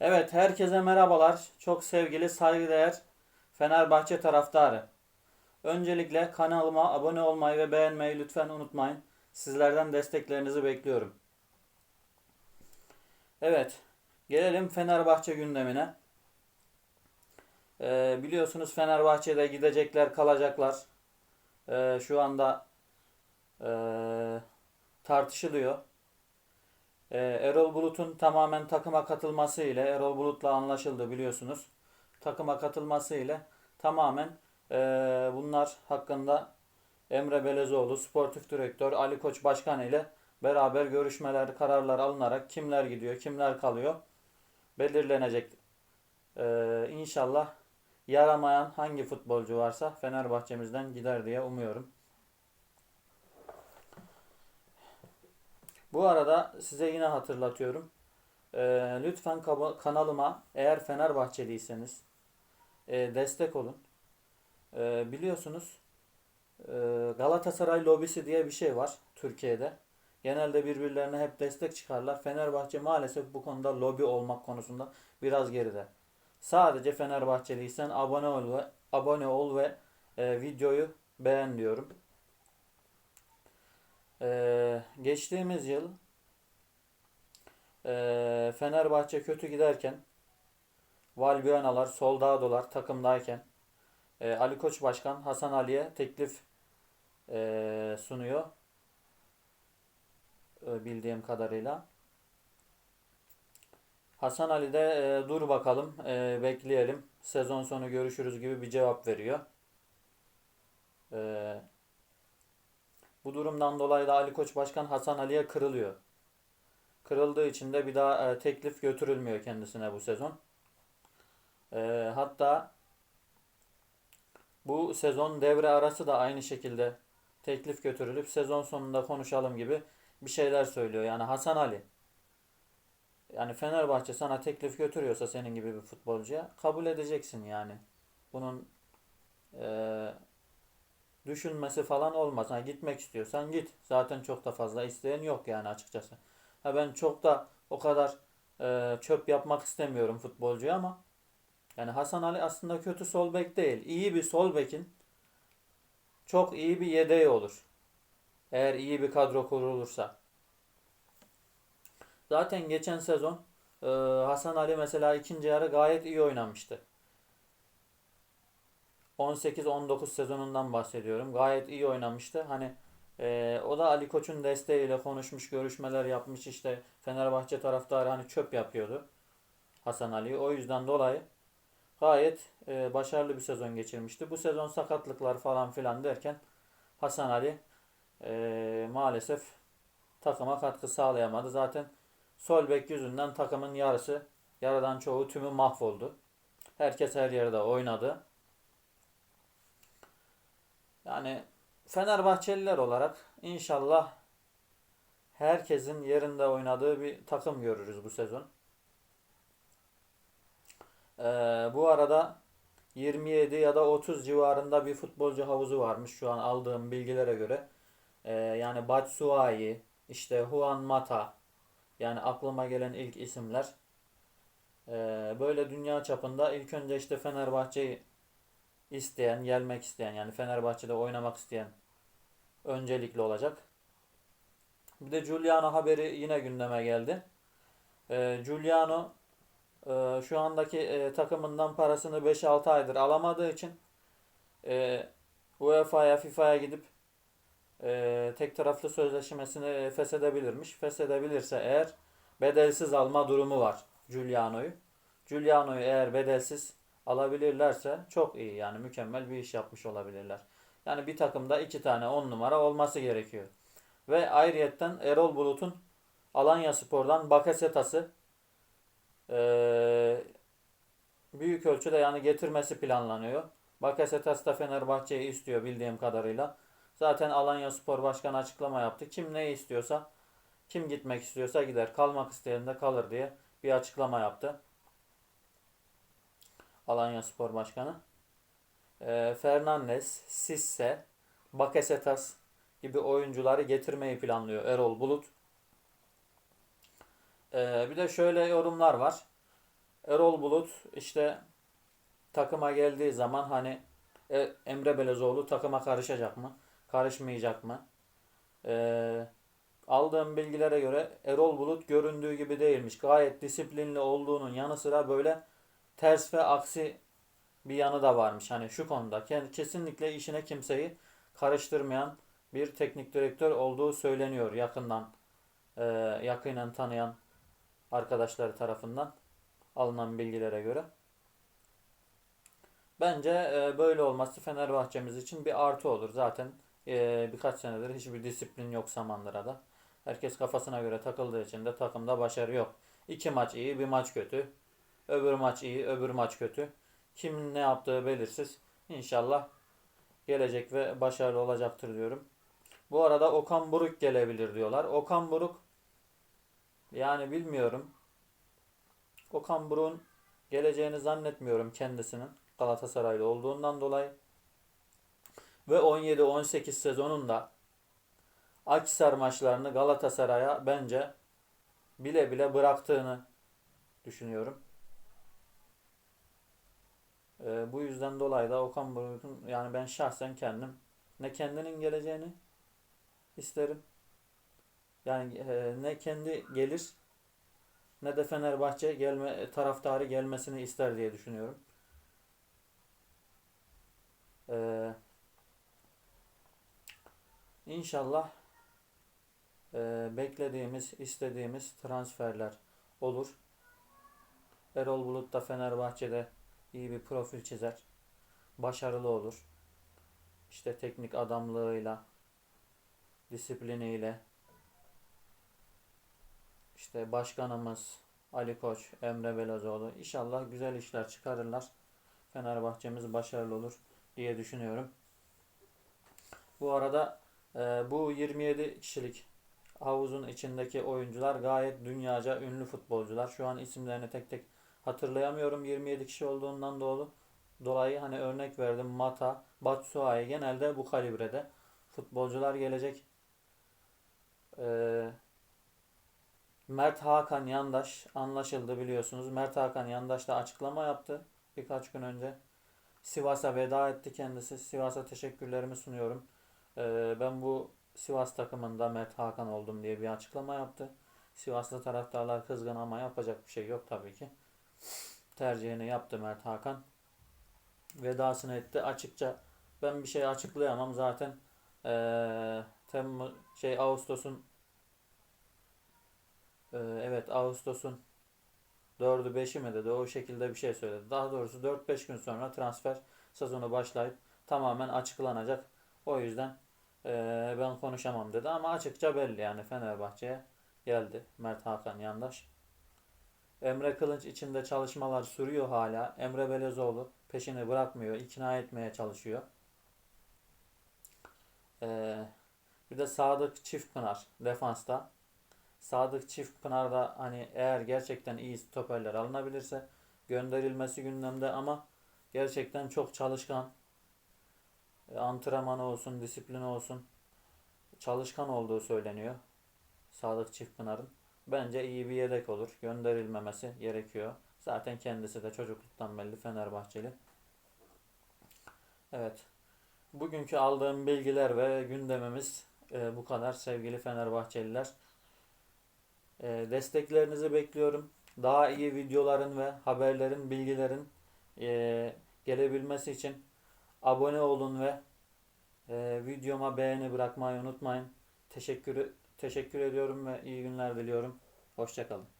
Evet, herkese merhabalar. Çok sevgili, saygıdeğer Fenerbahçe taraftarı. Öncelikle kanalıma abone olmayı ve beğenmeyi lütfen unutmayın. Sizlerden desteklerinizi bekliyorum. Evet, gelelim Fenerbahçe gündemine. Ee, biliyorsunuz Fenerbahçe'de gidecekler, kalacaklar. Ee, şu anda ee, tartışılıyor. Ee, Erol Bulut'un tamamen takıma katılması ile Erol Bulut'la anlaşıldı biliyorsunuz. Takıma katılması ile tamamen ee, bunlar hakkında Emre Belezoğlu, sportif direktör Ali Koç Başkanı ile beraber görüşmeler, kararlar alınarak kimler gidiyor, kimler kalıyor belirlenecek. Ee, inşallah yaramayan hangi futbolcu varsa Fenerbahçe'mizden gider diye umuyorum. Bu arada size yine hatırlatıyorum. Ee, lütfen kanalıma eğer Fenerbahçeliyseniz e, destek olun. Ee, biliyorsunuz e, Galatasaray lobisi diye bir şey var Türkiye'de. Genelde birbirlerine hep destek çıkarlar. Fenerbahçe maalesef bu konuda lobi olmak konusunda biraz geride. Sadece Fenerbahçeliysen abone ol ve abone ol ve e, videoyu beğen diyorum. Ee, geçtiğimiz yıl e, Fenerbahçe kötü giderken Valbuena'lar, Soldado'lar takımdayken e, Ali Koç Başkan Hasan Ali'ye teklif e, sunuyor. E, bildiğim kadarıyla. Hasan Ali de e, dur bakalım e, bekleyelim sezon sonu görüşürüz gibi bir cevap veriyor. E, bu durumdan dolayı da Ali Koç Başkan Hasan Ali'ye kırılıyor. Kırıldığı için de bir daha e, teklif götürülmüyor kendisine bu sezon. E, hatta bu sezon devre arası da aynı şekilde teklif götürülüp sezon sonunda konuşalım gibi bir şeyler söylüyor. Yani Hasan Ali yani Fenerbahçe sana teklif götürüyorsa senin gibi bir futbolcuya kabul edeceksin yani. Bunun e, düşünmesi falan olmaz. Ha, gitmek istiyorsan git. Zaten çok da fazla isteyen yok yani açıkçası. Ha, ben çok da o kadar e, çöp yapmak istemiyorum futbolcuya ama yani Hasan Ali aslında kötü sol bek değil. İyi bir sol bekin çok iyi bir yedeği olur. Eğer iyi bir kadro kurulursa. Zaten geçen sezon e, Hasan Ali mesela ikinci yarı gayet iyi oynamıştı. 18-19 sezonundan bahsediyorum. Gayet iyi oynamıştı. Hani e, o da Ali Koç'un desteğiyle konuşmuş, görüşmeler yapmış. İşte Fenerbahçe taraftarı hani çöp yapıyordu Hasan Ali. O yüzden dolayı gayet e, başarılı bir sezon geçirmişti. Bu sezon sakatlıklar falan filan derken Hasan Ali e, maalesef takıma katkı sağlayamadı. Zaten sol bek yüzünden takımın yarısı, yarıdan çoğu tümü mahvoldu. Herkes her yerde oynadı. Yani Fenerbahçeliler olarak inşallah herkesin yerinde oynadığı bir takım görürüz bu sezon. Ee, bu arada 27 ya da 30 civarında bir futbolcu havuzu varmış şu an aldığım bilgilere göre. Ee, yani Batshuayi, işte Juan Mata, yani aklıma gelen ilk isimler. Ee, böyle dünya çapında ilk önce işte Fenerbahçe'yi isteyen, gelmek isteyen yani Fenerbahçe'de oynamak isteyen öncelikli olacak. Bir de Giuliano haberi yine gündeme geldi. Ee, Giuliano e, şu andaki e, takımından parasını 5-6 aydır alamadığı için e, UEFA'ya, FIFA'ya gidip e, tek taraflı sözleşmesini feshedebilirmiş. Feshedebilirse eğer bedelsiz alma durumu var Giuliano'yu. Giuliano'yu eğer bedelsiz alabilirlerse çok iyi yani mükemmel bir iş yapmış olabilirler. Yani bir takımda iki tane on numara olması gerekiyor. Ve ayrıyetten Erol Bulut'un Alanya Spor'dan Bakasetas'ı eee büyük ölçüde yani getirmesi planlanıyor. Bakasetas da Fenerbahçe'yi istiyor bildiğim kadarıyla. Zaten Alanya Spor Başkanı açıklama yaptı. Kim ne istiyorsa, kim gitmek istiyorsa gider. Kalmak isteyen de kalır diye bir açıklama yaptı. Alanya Spor Başkanı. Ee, Fernandes, Sisse, Bakasetas gibi oyuncuları getirmeyi planlıyor Erol Bulut. Ee, bir de şöyle yorumlar var. Erol Bulut işte takıma geldiği zaman hani e, Emre Belezoğlu takıma karışacak mı? Karışmayacak mı? Ee, aldığım bilgilere göre Erol Bulut göründüğü gibi değilmiş. Gayet disiplinli olduğunun yanı sıra böyle ters ve aksi bir yanı da varmış. Hani şu konuda kesinlikle işine kimseyi karıştırmayan bir teknik direktör olduğu söyleniyor yakından e, yakinen tanıyan arkadaşları tarafından alınan bilgilere göre. Bence e, böyle olması Fenerbahçemiz için bir artı olur. Zaten e, birkaç senedir hiçbir disiplin yok Samandıra'da. Herkes kafasına göre takıldığı için de takımda başarı yok. İki maç iyi, bir maç kötü. Öbür maç iyi, öbür maç kötü. Kimin ne yaptığı belirsiz. İnşallah gelecek ve başarılı olacaktır diyorum. Bu arada Okan Buruk gelebilir diyorlar. Okan Buruk yani bilmiyorum. Okan Buruk'un geleceğini zannetmiyorum kendisinin Galatasaraylı olduğundan dolayı. Ve 17-18 sezonunda Akhisar maçlarını Galatasaray'a bence bile bile bıraktığını düşünüyorum. Ee, bu yüzden dolayı da Okan Buruk'un yani ben şahsen kendim ne kendinin geleceğini isterim. Yani e, ne kendi gelir ne de Fenerbahçe gelme taraftarı gelmesini ister diye düşünüyorum. Ee, inşallah e, beklediğimiz, istediğimiz transferler olur. Erol Bulut da Fenerbahçe'de iyi bir profil çizer. Başarılı olur. İşte teknik adamlığıyla, disipliniyle, işte başkanımız Ali Koç, Emre Belezoğlu inşallah güzel işler çıkarırlar. Fenerbahçemiz başarılı olur diye düşünüyorum. Bu arada e, bu 27 kişilik havuzun içindeki oyuncular gayet dünyaca ünlü futbolcular. Şu an isimlerini tek tek hatırlayamıyorum 27 kişi olduğundan dolayı. Dolayı hani örnek verdim Mata, Batshuayi genelde bu kalibrede futbolcular gelecek. Ee, Mert Hakan Yandaş anlaşıldı biliyorsunuz. Mert Hakan Yandaş da açıklama yaptı birkaç gün önce. Sivas'a veda etti kendisi. Sivas'a teşekkürlerimi sunuyorum. Ee, ben bu Sivas takımında Mert Hakan oldum diye bir açıklama yaptı. Sivaslı taraftarlar kızgın ama yapacak bir şey yok tabii ki. Tercihini yaptı Mert Hakan. Vedasını etti. Açıkça ben bir şey açıklayamam zaten. Ee, Temmuz şey Ağustos'un ee, evet Ağustos'un 4'ü 5'i mi dedi o şekilde bir şey söyledi. Daha doğrusu 4-5 gün sonra transfer sezonu başlayıp tamamen açıklanacak. O yüzden ee, ben konuşamam dedi ama açıkça belli yani Fenerbahçe'ye geldi Mert Hakan Yandaş. Emre Kılınç içinde çalışmalar sürüyor hala. Emre Belezoğlu peşini bırakmıyor, ikna etmeye çalışıyor. Ee, bir de Sadık Çiftpınar defansta. Sadık Çiftpınar da hani eğer gerçekten iyi stoperler alınabilirse gönderilmesi gündemde ama gerçekten çok çalışkan. E, Antrenmanı olsun, disiplini olsun çalışkan olduğu söyleniyor. Sadık Çiftpınar'ın. Bence iyi bir yedek olur. Gönderilmemesi gerekiyor. Zaten kendisi de çocukluktan belli Fenerbahçeli. Evet. Bugünkü aldığım bilgiler ve gündemimiz e, bu kadar sevgili Fenerbahçeliler. E, desteklerinizi bekliyorum. Daha iyi videoların ve haberlerin, bilgilerin e, gelebilmesi için abone olun ve e, videoma beğeni bırakmayı unutmayın. Teşekkür teşekkür ediyorum ve iyi günler diliyorum. Hoşçakalın.